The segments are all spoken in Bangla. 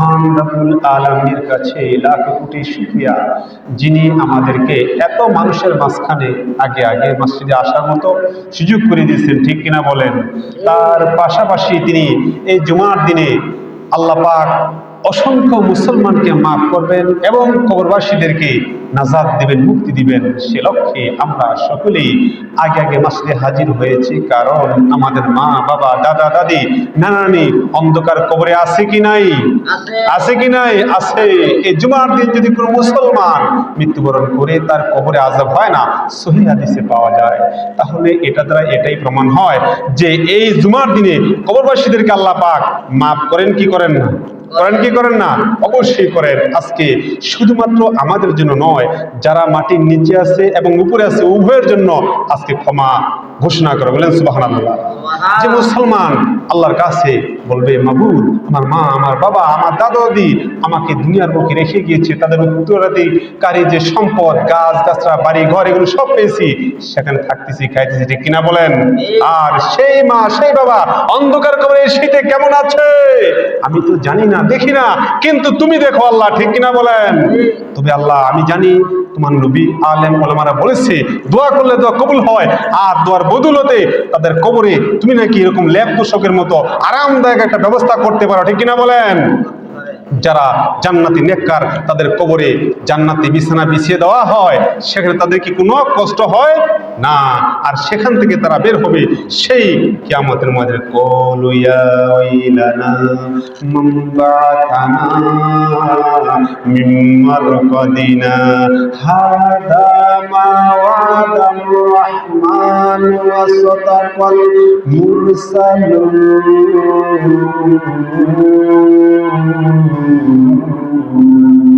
মহান রাবুল আলমীর কাছে লাখ কোটি শুক্রিয়া। যিনি আমাদেরকে এত মানুষের মাঝখানে আগে আগে মসজিদে আসার মতো সুযোগ করে দিয়েছেন, ঠিক কিনা বলেন? তার পাশাপাশি তিনি এই জুমার দিনে আল্লাপাক অসংখ্য মুসলমানকে মাফ করবেন এবং কবরবাসীদেরকে নাজাদ দিবেন মুক্তি দিবেন সে লক্ষ্যে আমরা সকলেই আগে আগে মাসিদে হাজির হয়েছি। কারণ আমাদের মা বাবা দাদা দাদি নানানি অন্ধকার কবরে আছে কি নাই? আছে। কি নাই? আছে। এই জুমার দিন যদি কোনো মুসলমান মৃত্যুবরণ করে তার কবরে আজাব হয় না সহি হাদিসে পাওয়া যায়। তাহলে এটা দ্বারা এটাই প্রমাণ হয় যে এই জুমার দিনে কবরবাসীদেরকে আল্লাহ পাক মাফ করেন কি করেন না? করেন কি করেন না? অবশ্যই করেন। আজকে শুধুমাত্র আমাদের জন্য নয় যারা মাটির নিচে আছে এবং উপরে আছে উভয়ের জন্য আজকে ক্ষমা ঘোষণা করে বলেন সুবাহান যে মুসলমান আল্লাহর কাছে বলবে মাবুদ আমার মা আমার বাবা আমার দাদা দাদি আমাকে দুনিয়ার মুখে রেখে গিয়েছে। তাদের উত্তরাধিকারী যে সম্পদ গাছ গাছরা বাড়ি ঘর এগুলো সব পেয়েছি। সেখানে থাকতেছি খাইতেছি ঠিক কিনা বলেন? আর সেই মা সেই বাবা অন্ধকার কবরে শীতে কেমন আছে? আমি তো জানি না দেখি না। কিন্তু তুমি দেখো আল্লাহ, ঠিক কিনা বলেন? তবে আল্লাহ, আমি জানি তোমার নবী আলেম ওলামারা বলেছে, দোয়া করলে দোয়া কবুল হয়, আর দোয়ার বদুলতে তাদের কবরে তুমি নাকি এরকম ল্যাব তোষকের মতো আরামদায়ক একটা ব্যবস্থা করতে পারো, ঠিক কিনা বলেন? যারা জান্নাতি নেককার, তাদের কবরে জান্নাতি বিছানা বিছিয়ে দেওয়া হয়, সেখানে তাদের কি কোনো কষ্ট হয়? না। আর সেখান থেকে তারা বের হবে সেই কিয়ামতের মাঝে কলুয়া Thank you.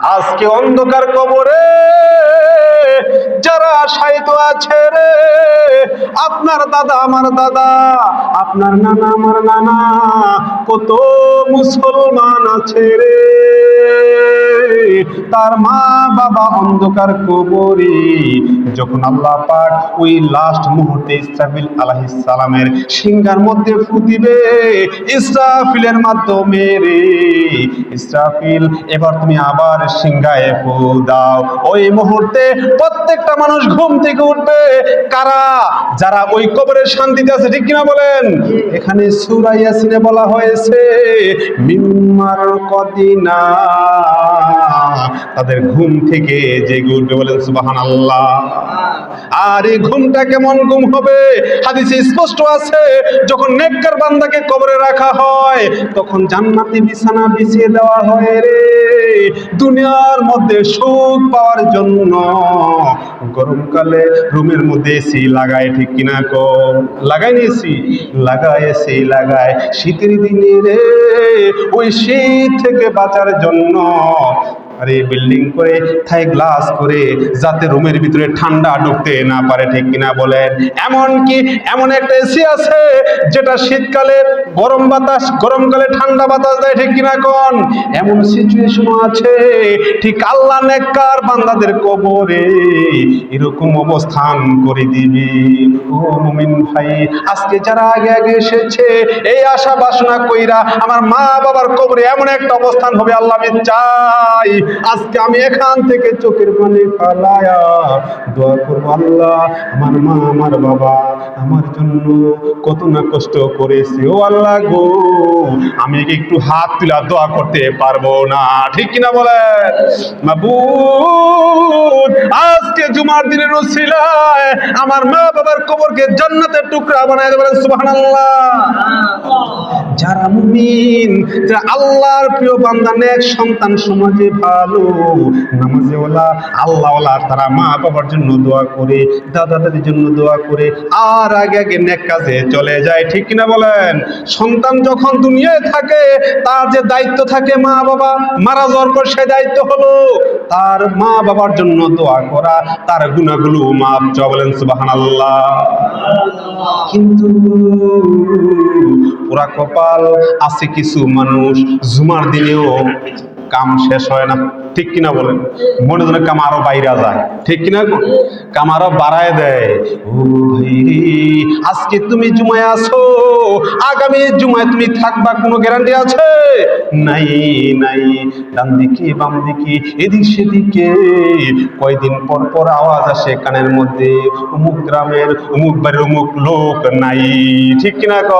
আজকে অন্ধকার কবরে যারা সাহিত্য আছে রে, আপনার দাদা, আমার দাদা, আপনার নানা, আমার নানা, কত মুসলমান আছে রে। তার মা বাবা অন্ধকার কবরে, যখন আল্লাহ পাক ওই লাস্ট মুহূর্তে ইসরাফিল আলাইহিস সালামের সিংহার মধ্যে ফু দিবে, ইসরাফিলের মাধ্যমে রে। ইসরাফিল, এবার তুমি আবার সিংহায় ফুল দাও। ওই মুহূর্তে প্রত্যেকটা মানুষ ঘুম থেকে উঠবে। কারা? যারা ওই কবরের শান্তিতে আছে, ঠিক কিনা বলেন? এখানে সূরা ইয়াসিনে বলা হয়েছে, মিম্মার কদিনা তাদের ঘুম থেকে জেগে উঠবে বলেন, সুবহানাল্লাহ। আর এই ঘুমটা কেমন ঘুম হবে? হাদিসে স্পষ্ট আছে, যখন নেককার বান্দাকে কবরে রাখা হয়, তখন জান্নাতি বিছানা বিছিয়ে দেওয়া হয় রে। দুনিয়ার মধ্যে সুখ পাওয়ার জন্য গরমকালে রুমের মধ্যে এসি লাগায়, ঠিক কিনা কো লাগাই নিয়েছি লাগায় এসি, লাগায়। শীতের দিনে রে, ওই শীত থেকে বাঁচার জন্য আরে বিল্ডিং করে থাই গ্লাস করে যাতে রুমের ভিতরে ঠান্ডা ঢুকতে না পারে, ঠিক কিনা বলেন? এমন কি এমন একটা এসি আছে যেটা শীতকালে গরম বাতাস গরমকালে ঠান্ডা বাতাস দেয়, ঠিক কিনা কোন? এমন সিচুয়েশন আছে, ঠিক আল্লাহ নেককার বান্দাদের কবরে এরকম অবস্থান করে দিবি। ও মুমিন ভাই, আজকে যারা আগে আগে এসেছে, এই আশা বাসনা কইরা আমার মা বাবার কবরে এমন একটা অবস্থান হবে, আল্লাহ আমি চাই আজকে আমি এখান থেকে চোখের পানি ফালায়া দোয়া করব আল্লাহ, আমার মা, আমার বাবা, আমার জন্য কত না কষ্ট করেছে। ও আল্লাহ গো, আমি একটু হাত তুলা দোয়া করতে পারব না? ঠিক কিনা মাবুদ, আজকে জুমার দিনের রসিলায় আমার মা বাবার কবরকে জান্নাতের টুকরা বানায় দেবেন, সুবহানাল্লাহ। যারা মুমিন, যারা আল্লাহর প্রিয় বান্দা, নেক সন্তান সমাজে ভালো নামাজে ওলা আল্লাহ ওলা তারা মা বাবার জন্য দোয়া করে, দাদা দাদির জন্য দোয়া করে, আর আগে আগে নেক কাজে চলে যায়, ঠিক কিনা বলেন? সন্তান যখন দুনিয়ায় থাকে, তার যে দায়িত্ব থাকে মা বাবা, মারা যাওয়ার পর সে দায়িত্ব হলো। তার মা বাবার জন্য দোয়া করা, তার গুণাগুলো মাপ চ বলেন সুবহানাল্লাহ। কিন্তু পুরা কপাল আছে কিছু মানুষ, জুমার দিনেও কাম শেষ হয় না। ঠিক কিনা বলেন? মনে জন্য কাম আরও বাইরে যায়। ঠিক কিনা? কাম আরও বাড়ায় দেয়। আজকে তুমি জুমায় আছো, আগামী জুমায় তুমি থাকবা, কোনো গ্যারান্টি আছে? নাই নাই। ডান দিকে, বাম দিকে, এদিক সেদিকে। কয়দিন পর পর আওয়াজ আসে কানের মধ্যে, অমুক গ্রামের অমুক বাড়ির অমুক লোক নাই। ঠিক কিনা ক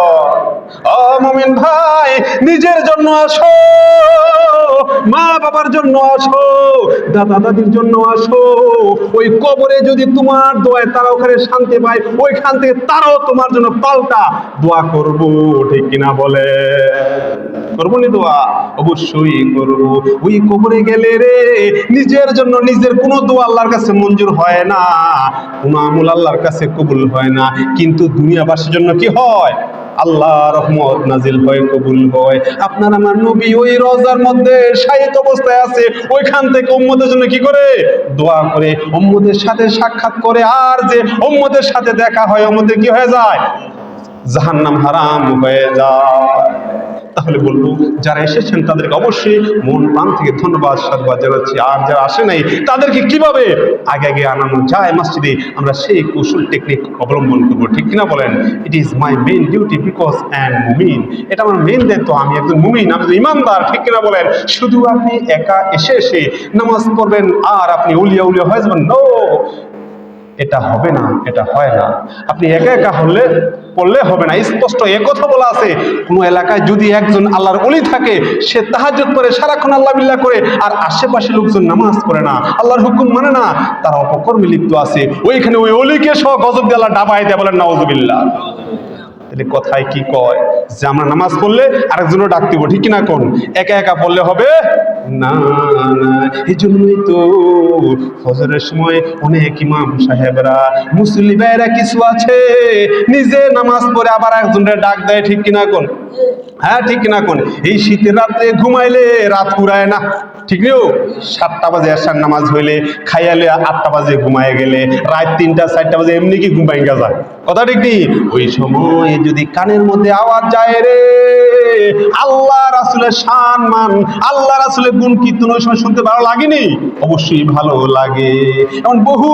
ও মমিন ভাই, নিজের জন্য আসো। মা বাবার জন্য আসো, দাদা দাদির জন্য আসো। ওই কবরে যদি তোমার দোয়ায় তারা ওখানে শান্তি পায়, ওইখান থেকে তারাও তোমার জন্য পাল্টা দোয়া করব, ঠিক কিনা বলে? করব নি দোয়া? অবশ্যই করব। ওই কবরে গেলে রে, নিজের জন্য নিজের কোনো দোয়া আল্লাহর কাছে মঞ্জুর হয় না, কোনো আমল আল্লাহর কাছে কবুল হয় না। কিন্তু দুনিয়াবাসীর জন্য কি হয়? আল্লাহ রহমত নাজিল হয়, কবুল হয়। আপনার আমার নবী ওই রোজার মধ্যে সাহিত অবস্থায় আছে, ওইখান থেকে উম্মতের জন্য কি করে? দোয়া করে, উম্মতের সাথে সাক্ষাৎ করে, আর যে উম্মতের সাথে দেখা হয়, উম্মতের কি হয়ে যায়? জাহান্নাম হারাম হয়ে যায়। তাহলে বলব, যারা এসেছেন তাদেরকে অবশ্যই মন প্রাণ থেকে ধন্যবাদ, সাধুবাদ জানাচ্ছি। আর যারা আসে নাই, তাদেরকে কীভাবে আগে আগে আনানো যায় মসজিদে, আমরা সেই কৌশল টেকনিক অবলম্বন করব। ঠিক কিনা বলেন? It is my main duty because and মুমিন এটা আমার মেইন দায়িত্ব, আমি একজন মুমিন আমি ইমানদার। ঠিক কিনা বলেন? শুধু আপনি একা এসে এসে নামাজ পড়বেন, আর আপনি উলিয়া উলিয়া হয়ে যাবেন। নো এটা হবে না, এটা হয় না। আপনি একা একা হলে, পড়লে হবে না। স্পষ্ট কথা বলা আছে, কোনো এলাকায় যদি একজন আল্লাহর অলি থাকে, সে তাহাজ্জুদ করে, সারাক্ষণ আল্লাহ বিল্লাহ করে, আর আশেপাশে লোকজন নামাজ পড়ে না, আল্লাহর হুকুম মানে না, তারা অপকর্মে লিপ্ত আছে। ওইখানে ওই অলিকে সহ গজব দিয়ে আল্লাহ ডাবাই দেয় বলেন, নাউজুবিল্লাহ। তাহলে কথায় কি কয়? যে আমরা নামাজ পড়লে আরেকজনও ডাক দিব, ঠিক কিনা কোন? একা একা পড়লে হবে না না এই জন্যই তো ফজরের সময় অনেক ইমাম সাহেবরা মুসলি ভাইয়েরা কিছু আছে, নিজে নামাজ পড়ে আবার একজনের ডাক দেয়, ঠিক কিনা কোন? হ্যাঁ ঠিক কিনা কোন? এই শীতের রাত্রে ঘুমাইলে রাত পুরায় না, ঠিক নেও সাতটা বাজে আসার নামাজ হইলে খাইয়ালে আটটা বাজে ঘুমায় গেলে, রাত তিনটা, চারটা বাজে এমনি কি ঘুমাই যায়? কথা ঠিক নেই? ওই সময় যদি কানের মধ্যে আওয়াজ যায় রে আল্লাহ রাসুলের শান মান, আল্লাহ রাসুলের গুণ কীর্তন ওই সময় শুনতে ভালো লাগেনি? অবশ্যই ভালো লাগে। এমন বহু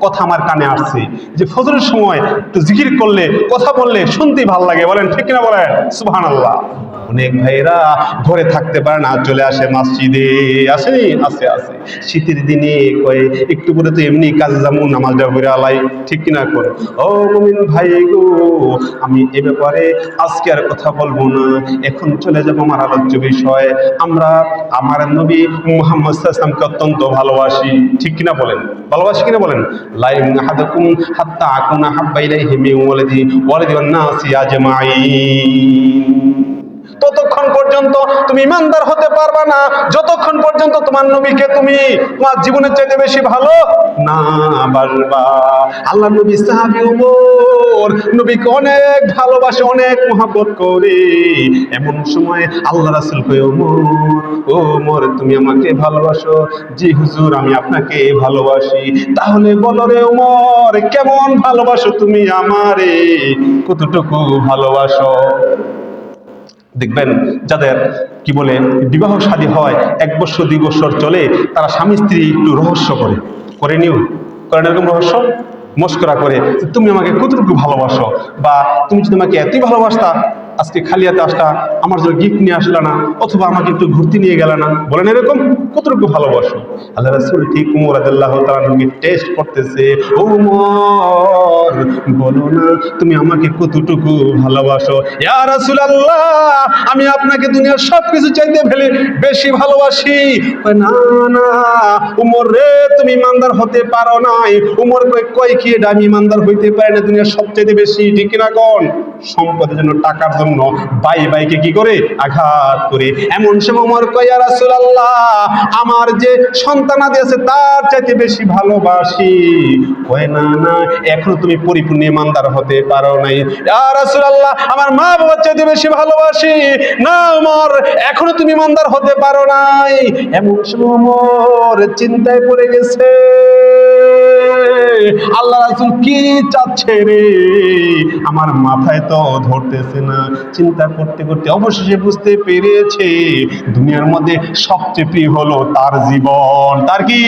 কথা আমার কানে আসছে যে ফজরের সময় একটু জিকির করলে, কথা বললে শুনতেই ভালো লাগে। বলেন, ঠিক কিনা বলেন? সুহান আল্লাহ অনেক ভাইরা ঘরে থাকতে পারে না, চলে আসে মসজিদে আসেনি আসে আসে। শীতের দিনে কয়ে, একটু করে তো এমনি কাজে যাব নামাজটা ঘুরে আলাই, ঠিক কিনা করে ও মুমিন ভাই গো, আমি এ ব্যাপারে আজকে আর কথা বলব না। এখন চলে যাব আমার আলোচ্য বিষয়। আমরা, আমার নবী মুহাম্মদ সাল্লামকে অত্যন্ত ভালোবাসি। ঠিক কিনা বলেন? ভালোবাসি কিনা বলেন? লাইম আহাদাকুম হাত্তা আকুনা হাব্বা ইলাইহি মিন ওয়ালিদি ওয়ালিদি নাসি আজমাইন। ততক্ষণ পর্যন্ত তুমি ইমানদার হতে পারবে না। যতক্ষণ পর্যন্ত তোমার নবীকে তুমি তোমার জীবনের চাইতে বেশি ভালো না বাসবা আল্লাহ নবী সাহাবি উমর নবীকে অনেক ভালোবাসে, অনেক মহাব্বত করে। এমন সময় আল্লাহ রাসুল ওমর ও ওমর তুমি আমাকে ভালোবাসো। জি হুজুর, আমি আপনাকে ভালোবাসি। তাহলে বলো রে ওমর কেমন ভালোবাসো তুমি আমারে? কতটুকু ভালোবাসো? দেখবেন যাদের, কি বলে, বিবাহ শাদী হয়, এক বছর, দুই বছর চলে, তারা স্বামী স্ত্রী একটু রহস্য করে। করে নিও করেন এরকম রহস্য? মস্করা করে তুমি আমাকে কতটুকু ভালোবাসো? বা, তুমি যদি আমাকে এতই ভালোবাসতা আজকে খালি হাতে আসলা, আমার জন্য গিফট নিয়ে আসলা না, অথবা আমাকে একটু ঘুরতে নিয়ে গেল না। বলেন এরকম কতটুকু ভালোবাসো? আল্লাহ রাসুল ঠিক উমর আদাল্লাহ টেস্ট করতেছে উমর, বলো না, তুমি আমাকে কতটুকু ভালোবাসো? ইয়া রাসূল আল্লাহ আমি আপনাকে দুনিয়ার সব কিছু চাইতে ফেলে বেশি ভালোবাসি। না না, উমর রে, তুমি ইমানদার হতে পারো নাই। উমর কয় কি এটা, আমি ইমানদার হইতে পারি না দুনিয়ার সবচেয়ে বেশি, ঠিক না কোন? সম্পদের জন্য টাকার জন্য বাই বাইকে কি করে? আঘাত করে। এমন সময় উমর কয় রাসূলুল্লাহ, আমার যে সন্তানাদি আছে, তার চাইতে বেশি ভালোবাসি। কয়, না না, এখনও তুমি পরিপূর্ণ ইমানদার হতে পারো নাই। ইয়া রাসূলুল্লাহ, আমার মা বাবার চাইতে বেশি ভালোবাসি। না ওমর এখনও তুমি ইমানদার হতে পারো নাই। এমন সময় ওমর চিন্তায় পড়ে গেছে, আল্লাহ রাসূল কি চাচ্ছে রে? আমার মাথায় তো ধরতেছে না। চিন্তা করতে করতে অবশেষে বুঝতে পেরেছে, দুনিয়ার মধ্যে সবচেয়ে প্রিয় হলো তার জীবন। তার কি?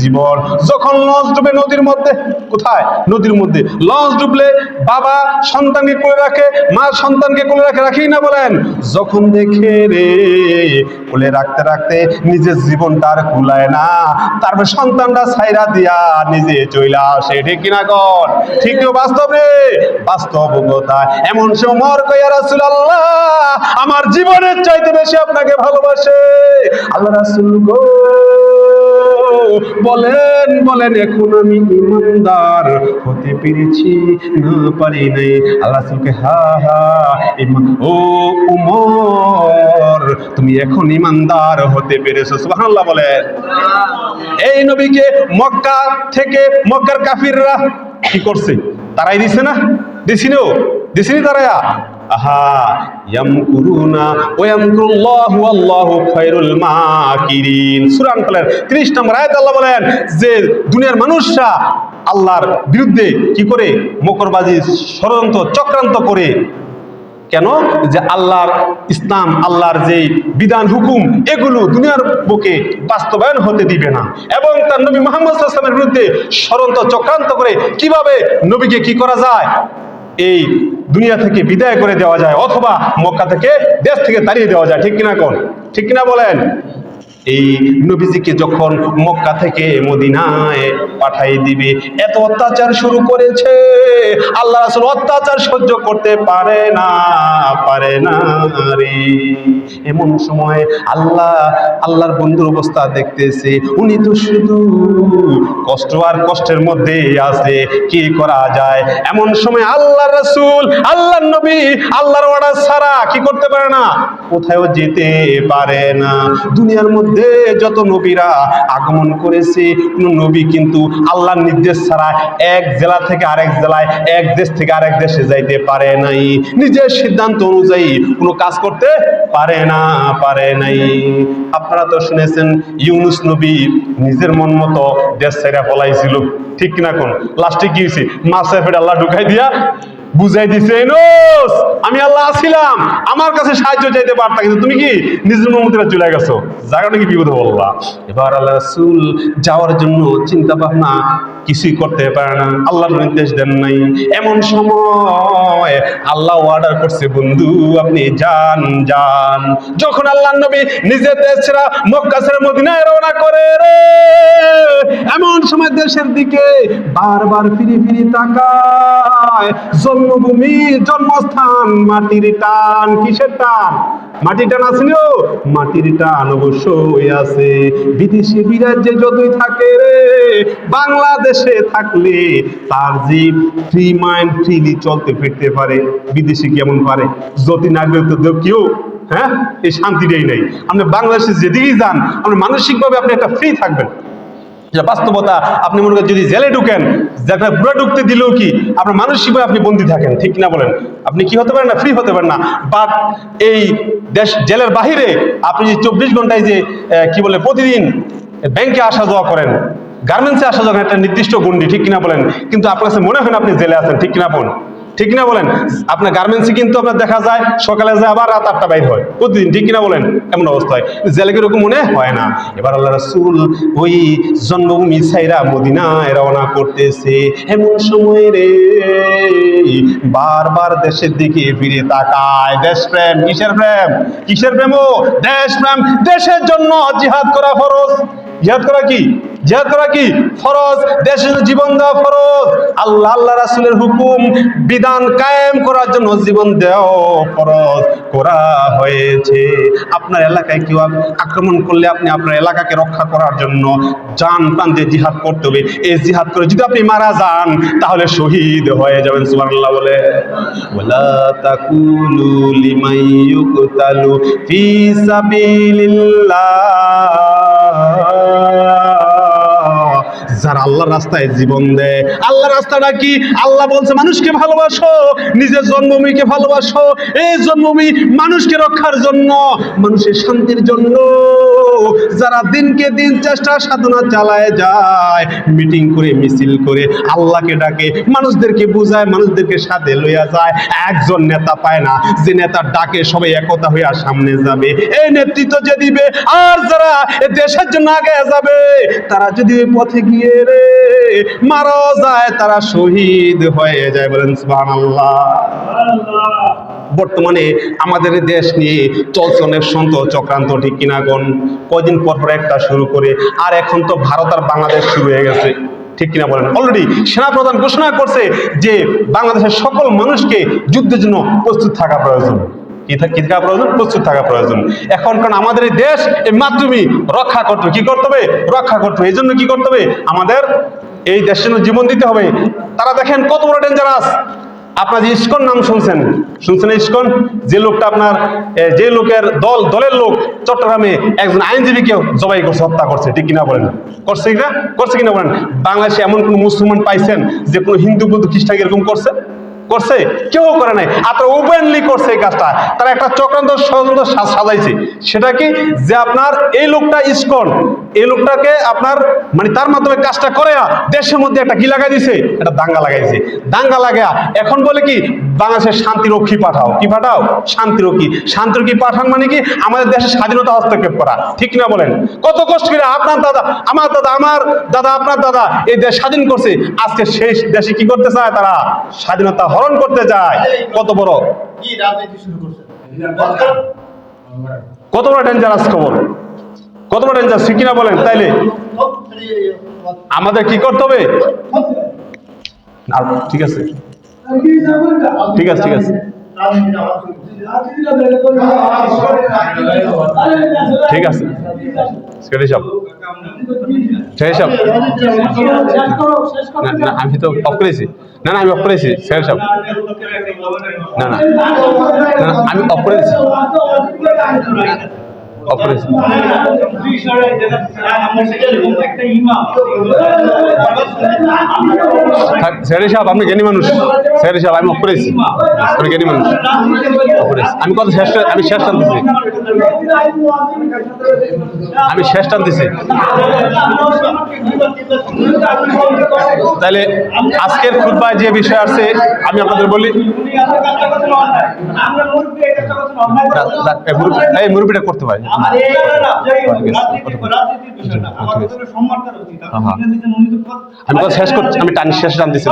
জীবন। যখন লঞ্চ ডুবে নদীর মধ্যে, কোথায়? নদীর মধ্যে। লঞ্চ ডুবলে বাবা সন্তানকে কোলে রাখে, মা সন্তানকে কোলে রাখে রাখি না বলেন? যখন দেখে রে, কোলে রাখতে রাখতে নিজের জীবনটা আর কুলায় না। তারপর সন্তানটা ছাইরা দিয়া নিজে চইলা আসে, ঠিক কিনা কর ঠিক বাস্তব রে? বাস্তবতা এমন সমর কইয়া রাসূল আল্লাহ আমার জীবনের চাইতে বেশি আপনাকে ভালোবাসে। আল্লাহ রাসূল গো, বলেন বলেন, এখন আমি ইমানদার হতে পেরেছি, না পারি নাই। আল্লাহ রাসূলকে, হা হা ও উমর, তুমি এখন ইমানদার হতে পেরেছ। সুবহানাল্লাহ বলেন। এই নবীকে মক্কা থেকে মক্কার কাফিররা কি করছে? তারাই দিছে না? দিছিনো দিছিনি তারায়া? আহা ইয়ামকুরুনা ওয়া ইয়ামকুরুল্লাহু আল্লাহু খায়রুল মাকিরিন। সূরা আনফালের 30 নম্বর আয়াত আল্লাহ বলেন, যে দুনিয়ার মানুষরা আল্লাহর বিরুদ্ধে কি করে মকরবাজি ষড়যন্ত্র চক্রান্ত করে? কেন? যে আল্লাহর ইসলাম, আল্লাহর যে বিধান, হুকুম, এগুলো দুনিয়ার বুকে বাস্তবায়ন হতে দিবে না। এবং তার নবী মোহাম্মদ সাল্লামের বিরুদ্ধে ষড়যন্ত্র চক্রান্ত করে কীভাবে নবীকে কি করা যায়? এই দুনিয়া থেকে বিদায় করে দেওয়া যায়, অথবা মক্কা থেকে দেশ থেকে তাড়িয়ে দেওয়া যায়, ঠিক কিনা কোন? ঠিক কিনা বলেন? এই নবীজিকে যখন মক্কা থেকে মদিনায় পাঠাই দিবে, এত অত্যাচার শুরু করেছে। আল্লাহ রাসূল অত্যাচার সহ্য করতে পারে না পারে না রে। এমন সময় আল্লাহ, আল্লাহর বন্ধুর অবস্থা দেখতেছে, উনি তো শুধু কষ্ট আর কষ্টের মধ্যে আছে, কি করা যায়? এমন সময় আল্লাহ রাসূল, আল্লাহর নবী, আল্লাহর অর্ডার ছাড়া কি করতে পারে না? কোথাও যেতে পারে না। দুনিয়ার মধ্যে যত নবীরা আগমন করেছে নবী কিন্তু আল্লাহর নির্দেশ ছাড়া এক জেলা থেকে আরেক জেলায়, এক দেশ থেকে আরেক দেশে যাইতে পারে নাই। নিজের সিদ্ধান্ত অনুযায়ী কোনো কাজ করতে পারে না, পারে নাই। আপনারা তো শুনেছেন, ইউনুস নবী নিজের মন মতো দেশ ছেড়ে পলাইছিল। ঠিক কিনা কোন? লাস্টে কি হয়েছে মাছের পেটে আল্লাহ ঢুকাই দিয়া বুঝাই দিছে আমি আল্লাহ আছিলাম, আমার কাছে সাহায্য চাইতে পারতা কিন্তু তুমি কি নিজের মমতিরা চলে গেছো? জায়গাটা কি বিপদে বললা এবার আল্লাহ রাসূল যাওয়ার জন্য চিন্তা ভাবনা কিছুই করতে পারে না, আল্লাহর নির্দেশ দেন নাই। এমন সময় আল্লাহ অর্ডার করছে, বন্ধু, আপনি যান যান। যখন আল্লাহ নবী নিজের দেশ ছেড়া মক্কা ছেড়ে মদিনায় রওনা করে রে, এমন সময় দেশের দিকে বারবার ফিরি ফিরি তাকায় জন্মভূমি, জন্মস্থান, মাটির টান, কিসের টান? মাটির টান মাটির টান আছে। বিরাজ্যে যতই থাকে রে, বাংলাদেশে থাকলে তার যে ফ্রি মাইন্ড ফ্রিলি চলতে ফিরতে পারে। বিদেশি কেমন পারে? যদি নাগরিক তো কেউ হ্যাঁ? এই শান্তিটাই নেই। আপনি বাংলাদেশে যেদিকেই যান, আপনি মানসিকভাবে আপনি একটা ফ্রি থাকবেন। যেটা বাস্তবতা আপনি মনে করেন যদি জেলে ঢুকেন যেখানে পুরো ঢুকতে দিলেও কি আপনার মানসিকভাবে আপনি বন্দী থাকেন, ঠিক না বলেন? আপনি কি হতে পারেন না ফ্রি হতে পারেন না? বাট এই দেশ, জেলের বাহিরে আপনি যে চব্বিশ ঘন্টায় যে কি বলে, প্রতিদিন ব্যাংকে আসা যাওয়া করেন গার্মেন্টসে আসা যাওয়া একটা নির্দিষ্ট গন্ডি ঠিক কিনা বলেন? কিন্তু আপনার কাছে মনে হয় না আপনি জেলে আছেন, ঠিক কিনা বলেন? ঠিক না বলেন? আপনার গার্মেন্টসে কিন্তু আপনার দেখা যায়, সকালে যায় আবার রাত আটটা বাইর হয়। প্রতিদিন, ঠিক কিনা বলেন? এমন অবস্থায় জেলে এরকম মনে হয় না? এবার আল্লাহ রাসূল ওই জন্মভূমি সাইরা মদিনায় রওনা করতেছে। এমন সময় রে, বারবার দেশের দিকে ফিরে তাকায়। দেশ প্রেম, কিসের প্রেম? কিসের প্রেম ও? দেশপ্রেম দেশের জন্য জিহাদ করা ফরজ। জিহাদ করা কি? জিহাদ কি? ফরজ। দেশের জীবন দেওয়া ফরজ। আল্লাহ আল্লাহ রাসূলের হুকুম বিধান কায়েম করার জন্য জীবন দেওয়া ফরজ। করা হয়েছে। আপনার এলাকায় কেউ আক্রমণ করলে আপনি আপনার এলাকাকে রক্ষা করার জন্য জান প্রাণ দিয়ে জিহাদ করতে হবে। এই জিহাদ করে যদি আপনি মারা যান, তাহলে শহীদ হয়ে যাবেন, সুবহানাল্লাহ বলে। ওয়ালা তাকুলু লিমান ইউকতালু ফি যারা আল্লাহর রাস্তায় জীবন দেয়। আল্লাহ রাস্তাটা কি? আল্লাহ বলছে, মানুষকে ভালোবাসো, নিজের জন্মভূমিকে ভালোবাসো। এই জন্মভূমি মানুষকে রক্ষার জন্য, মানুষের শান্তির জন্য। যারা দিনকে দিন চেষ্টা, সাধনা চালায় যায়, মিটিং করে, মিছিল করে, আল্লাহকে ডাকে, মানুষদেরকে বুঝায়, মানুষদেরকে সাথে লইয়া যায়। একজন নেতা পায় না, যে নেতার ডাকে সবাই একতা হইয়া সামনে যাবে। এই নেতৃত্ব যে দিবে, আর যারা দেশের জন্য আগে যাবে, তারা যদি ওই পথে গিয়ে রে মারাও যায়, তারা শহীদ হয়ে যায় বলেন বর্তমানে আমাদের দেশ নিয়ে চলছে অনেক সন্ত চক্রান্ত, ঠিক কিনা গণ? কয়দিন পর পর একটা শুরু করে, আর এখন তো ভারত আর বাংলাদেশ শুরু হয়ে গেছে, ঠিক কিনা বলেন? অলরেডি সেনাপ্রধান ঘোষণা করছে যে বাংলাদেশের সকল মানুষকে যুদ্ধের জন্য প্রস্তুত থাকা প্রয়োজন। কি থাকা প্রয়োজন? প্রস্তুত থাকা প্রয়োজন। এখন কারণ আমাদের এই দেশ, এই মাধ্যমে রক্ষা করতে। কি করতে হবে? রক্ষা করতে হবে। এই জন্য কি করতে হবে? আমাদের এই দেশের জন্য জীবন দিতে হবে। তারা দেখেন কত বড় ডেঞ্জারাস আপনার যে ইস্কন নাম শুনছেন শুনছেন ইস্কন? যে লোকটা আপনার যে লোকের দল, দলের লোক চট্টগ্রামে একজন আইনজীবীকে জবাই করছে, হত্যা করছে। ঠিক কিনা বলেন? করছে কিনা? করছে কিনা বলেন? বাংলাদেশে এমন কোন মুসলমান পাইছেন যে কোনো হিন্দু, বৌদ্ধ, খ্রিস্টান এরকম করছে? করছে, কেউ করে নাই। আপনার ওপেনলি করছে এই কাজটা। তারা একটা চক্রান্ত ষড়যন্ত্র সাজাইছে। সেটা কি যে আপনার এই লোকটা ইস্কন, এই লোকটাকে আপনার মানে তার মাধ্যমে কাজটা করে দেশের মধ্যে একটা কি লাগাই দিছে? একটা দাঙ্গা লাগাইছে। দাঙ্গা লাগা এখন বলে কি বাংলাদেশের শান্তি রক্ষী পাঠাও। কি পাঠাও? শান্তি রক্ষী শান্তি রক্ষী পাঠান মানে কি, আমাদের দেশের স্বাধীনতা হস্তক্ষেপ করা। ঠিক না বলেন? কত কষ্ট করে আপনার দাদা, আমার দাদা আমার দাদা, আপনার দাদা এই দেশ স্বাধীন করছে। আজকে সেই দেশে কি করতে চায় তারা? স্বাধীনতা হরণ করতে চায়। কত বড়? কত বড় ডেঞ্জারাস খবর? কত বড় ডেঞ্জারাস ঠিক কিনা বলেন তাইলে। আমাদের কি করতে হবে? আর ঠিক আছে। ঠিক আছে ঠিক আছে। ঠিক আছে। সেটাই সব সেটাই সব না আমি তো অফ করেছি। না না, আমি অফ করেছি সেটাই সব না না আমি অফ করে করেছি সেটাই সাহেব আপনি জ্ঞানী মানুষ। সেটাই সাহেব আমি অফ করেছি আপনি জ্ঞানী মানুষ। অফ আমি কত শেষ আমি শেষ টানতেছি। আমি শেষ টানতেছি। তাহলে আজকের খুতবায় যে বিষয় আছে আমি আপনাদের বলি এই মুরব্বি- করতে পারি। আমি কথা শেষ করছি আমি টান শেষ টানতেছি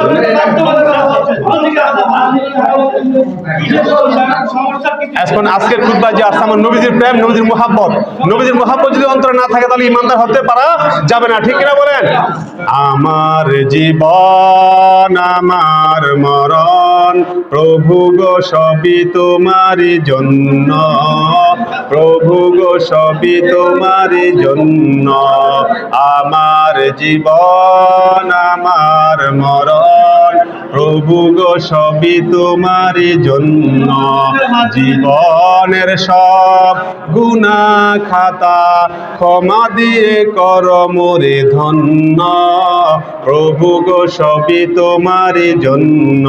এখন আজকের যে আসছে আমার নবীজির প্রেম নবীজির মোহাব্বত। নবীজির মোহাব্বত যদি অন্তরে না থাকে তাহলে ইমানদার হতে পারা যাবে না। ঠিক কিনা বলেন? আমার জীবন আমার মরণ প্রভু গো সবই তোমারই জন্য। প্রভু গো সবই তোমারই জন্য। আমার জীবন, আমার মরণ, প্রভু গো, সবই তোমার জন্য। জীবনের সব গুণা খাতা ক্ষমা দিয়ে কর মোরে ধন্য। প্রভু গো, সবই তোমার জন্য।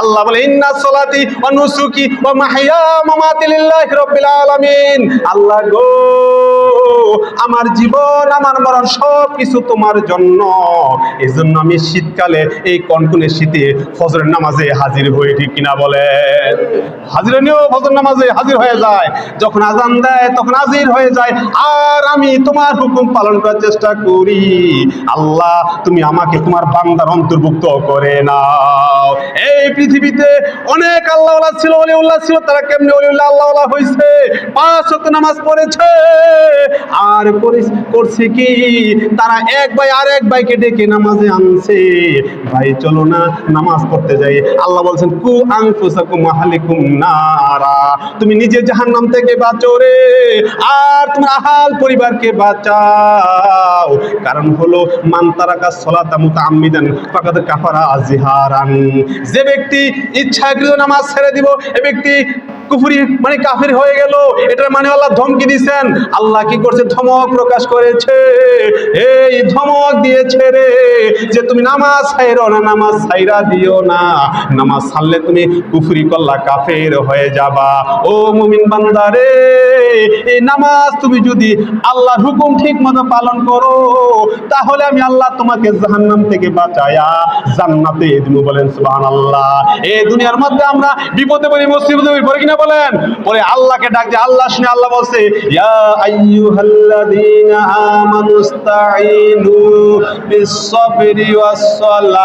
আল্লাহ বলে, ইন্না সলাতি ওয়া নুসুকি ওয়া মাহইয়া মামাতি লিল্লাহি রাব্বিল আলামিন। আল্লাহ গো আমার জীবন, আমার মরণ সব কিছু তোমার জন্য। এই জন্য আমি শীতকালে এই কনকনে শীতে ফজরের নামাজে হাজির হয়ে ঠিক কিনা বলে হাজির নিয়েও ফজর নামাজে হাজির হয়ে যায়। যখন আজান দেয়, তখন হাজির হয়ে যায়। আর আমি তোমার হুকুম পালন করার চেষ্টা করি। আল্লাহ, তুমি আমাকে তোমার বান্দার অন্তর্ভুক্ত করে নাও। এই পৃথিবীতে অনেক আল্লাহ ছিল, অলিউল্লাহ ছিল, তারা কেমনি অলিউল্লাহ আল্লাহ হয়েছে পাঁচ নামাজ পড়েছে। আর করছে কি? তারা এক ভাই আর এক ভাইকে ডেকে নামাজে আনছে। ভাই, চলো না, নামাজ পড়তে যাই। আল্লাহ বলছেন, কু আনফুসাকুম আহলিকুম নারা। তুমি নিজে জাহান্নাম থেকে বাঁচো রে। আর তোমার আহাল পরিবারকে বাঁচাও। কারণ হলো, মান তারাকা সলাতা মুতাআম্মিদান, ফাকাদ কাফারা আজিহারান যে ব্যক্তি ইচ্ছাকৃত নামাজ ছেড়ে দিব, এ ব্যক্তি কুফুরি মানে কাফির হয়ে গেল। এটার মানে আল্লাহ ধমকি দিছেন। আল্লাহ কি করছে? ধমক প্রকাশ করেছে। এই ধমক দিয়েছে রে যে তুমি নামাজ ছাইরো না, নামাজ ছাইরা দিও না। নামাজ ছাড়লে তুমি কুফরি করলা, কাফের হয়ে যাবা। ও মুমিন বান্দারে এই নামাজ তুমি যদি আল্লাহর হুকুম ঠিক মতো পালন করো, তাহলে আমি আল্লাহ তোমাকে জাহান্নাম থেকে বাঁচায়া জান্নাতে দিব বলেন সুবহানাল্লাহ। এই দুনিয়ার মধ্যে আমরা বিপদে পড়ি, মুসিবতে পড়ি কিনা বলেন? পরে আল্লাহকে ডাক যে আল্লাহ শুনে আল্লাহ বলছে ইয়া আইয়ুহাল্লাযীনা আমানুস্তাঈনু বিস-সাবরি ওয়াস-সালাহ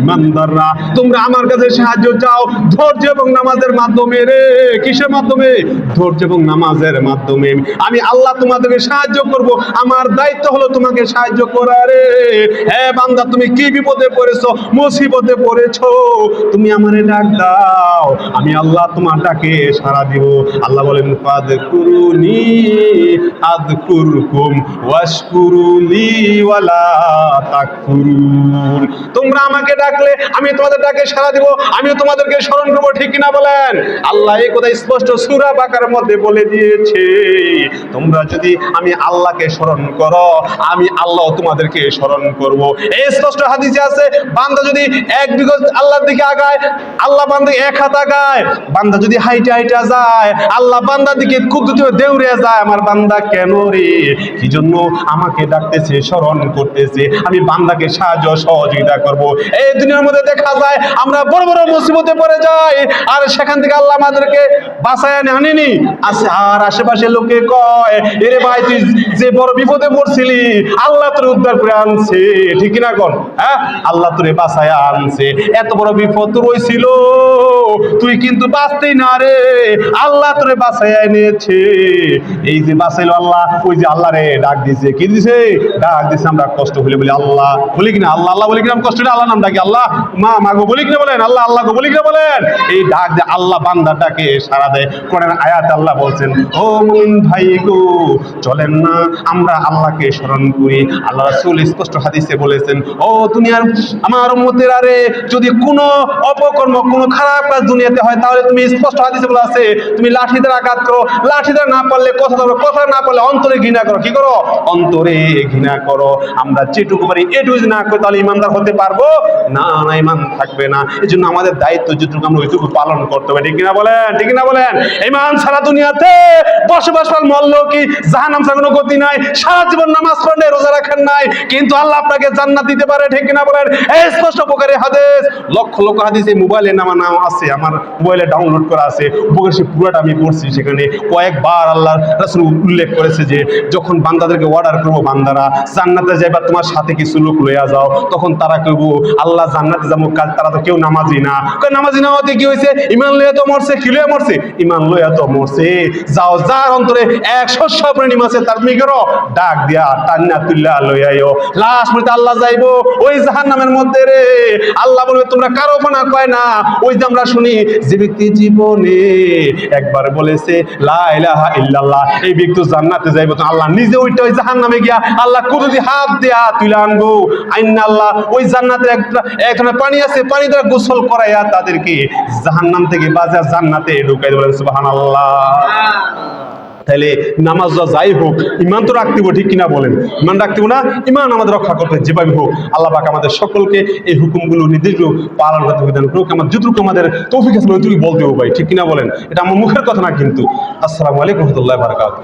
ইমানদাররা, তোমরা আমার কাছে সাহায্য চাও। ধৈর্য এবং নামাজের মাধ্যমে রে, কিসের মাধ্যমে? ধৈর্য এবং নামাজের মাধ্যমে। আমি আল্লাহ তোমাদেরকে সাহায্য করব। আমার দায়িত্ব হলো তোমাকে সাহায্য করা রে। হ্যাঁ বান্দা, তুমি কি বিপদে পড়েছো, মুসিবতে পড়েছো? তুমি আমারে ডাক দাও। আমি আল্লাহ তোমার ডাকে সাড়া দিব। আল্লাহ বলেন ফাদ কুরুনি আদকুরকুম, ওয়াশকুরুলি ওয়ালা তাকফুরুন। তোমরা আমাকে ডাকলে আমি তোমাদের ডাকে সাড়া দিব, আমিও তোমাদেরকে স্মরণ করব, ঠিক কিনা বলেন? আল্লাহ এই কথা স্পষ্ট সূরা বাকার মধ্যে বলে দিয়েছে। তোমরা যদি আমি আল্লাহকে স্মরণ করো, আমি আল্লাহ তোমাদেরকে স্মরণ করব। এই স্পষ্ট হাদিসে আছে, বান্দা যদি এক বিগত আল্লাহর দিকে আগায়, আল্লাহ বান্দা এক হাত আগায়, বান্দা যদি হাইটে হাইটে যায়, আল্লাহ বান্দার দিকে কুদ্দুতে দেউরে যায়, আমার বান্দা কেন রে? কি জন্য আমাকে ডাকতেছে, স্মরণ করতেছে? আমি বান্দাকে সাহায্য সহযোগিতা করব। এই দুনিয়ার মধ্যে দেখা যায় আমরা বড় বড় মুসিবতে পড়ে যাই, আর সেখান থেকে আল্লাহ আমাদেরকে বাঁচায় আনে, আনেনি? আর আশেপাশে লোকে কয়, এরে ভাই, তুই যে বড় বিপদে পড়ছিলি, আল্লাহ তোর উদ্ধার করে আনছে। ঠিক না কোন? হ্যাঁ? আল্লাহ তোরে বাঁচায় আনছে। এত বড় বিপদ তোর হয়েছিল তুই কিন্তু বাঁচতেই না রে। আল্লাহ তোরে বাঁচায় এনেছে এই যে বাঁচাইলো আল্লাহ, ওই যে আল্লাহ রে ডাক দিছে কি দিছে ডাক দিছে আমরা কষ্ট হলে বলি, আল্লাহ, বলি কিনা আল্লাহ আল্লাহ বলি কিনা কষ্ট আল্লাহ নাম ডাকি, আল্লাহ, মা মা গো বলি কিনা বলেন, আল্লাহ আল্লাহ গো বলি কিনা বলেন। এই ডাক দিয়ে আল্লাহ বান্দাটাকে সারা দেয়। কোরআন আয়াত আল্লাহ বলছেন, ও মুমিন ভাই গো চলেন না, আমরা আল্লাহকে স্মরণ করি। আল্লাহ রাসূল স্পষ্ট হাদিসে বলেছেন, ও দুনিয়ার, আমার যদি কোনো অপকর্ম, কোনো খারাপ কাজ দুনিয়াতে হয়, তাহলে তুমি স্পষ্ট হাদিসে বলা আছে, তুমি লাঠি দ্বারা আঘাত করো। লাঠি দ্বারা না পারলে কথা ধরো, কথা না পারলে অন্তরে ঘৃণা করো। কি করো? অন্তরে ঘৃণা করো। আমরা যেটুকু পারি, এটুকু না করি, তাহলে ইমানদার হতে পারব না না, ইমান থাকবে না। এই জন্য আমাদের দায়িত্ব যেটুকু আমরা ওইটুকু পালন করতে হবে। ঠিক কিনা বলেন? ঠিক কিনা বলেন? ইমান সারা দুনিয়াতে বসবাস মল্ল কি জাহান্নাম ছাড়া কোনো গতি নাই? সারা জীবন নামাজ পড়েন রোজা রাখেন নাই। কিন্তু আল্লাহ আপনাকে জান্নাত দিতে পারে, ঠিক কিনা বলেন? এই স্পষ্ট উপকারী হাদিস। লক্ষ লক্ষ হাদিস এই মোবাইলে নামা নাম আছে, আমার মোবাইলে ডাউনলোড করা আছে। উপকার সে পুরোটা আমি পড়ছি সেখানে। কয়েকবার আল্লাহ রাসূল উল্লেখ করেছে যে, যখন বান্দাদেরকে অর্ডার করব বান্দারা, জান্নাতে যাইবা তোমার সাথে কিছু লোক লইয়া যাও, তখন তারা কইব আল্লাহ জান্নাতে যাব, কাল তারা তো কেউ নামাজি না। নামাজি না হতে কি হয়েছে? ইমান লইয়া তো মরছে, কি লইয়া মরছে? ইমান লইয়া তো মরছে। যাও, যার অন্তরে এক শস্য প্রাণী মাছে তার তুমি করো, ডাক দিয়া টান্না তুল্লা লইয়াইও লাশ মধ্যে আল্লাহ যাইবো, ওই জাহান্নামের মধ্যে রে। আল্লাহ বলবে, তোমরা কারও ফানা কয় না? ওই যে আমরা শুনি, যে ব্যক্তি জীবনে একবার বলেছে, লা ইলাহা ইল্লাল্লাহ, এই ব্যক্তি জান্নাতে যাইবো তো আল্লাহ নিজে ওইটা ওই জাহান্নামে গিয়া আল্লাহ কুদুদি হাত দিয়া তুলে আনব। আইনা আল্লাহ, ওই জান্নাতে পানি আছে, পানি দ্বারা গোসল করাইয়া তাদেরকে জাহান্নাম থেকে বাজার জান্নাতে ঢুকাই তাহলে নামাজ যাই হোক ইমান তো ঠিক কিনা বলেন? ইমান না? ইমান আমাদের রক্ষা করতে যেভাবে হোক। আল্লাহ পাক আমাদের সকলকে এই হুকুমগুলো নির্দেশগুলো পালন করতে বিধান করুক আমার যতটুকু আমাদের তৌফিক আছে ওইটুকু বলতে হবে ভাই, ঠিক কিনা বলেন? এটা আমার মুখের কথা না কিন্তু। আসসালামু আলাইকুম রহমতুল্লাহ বারকাত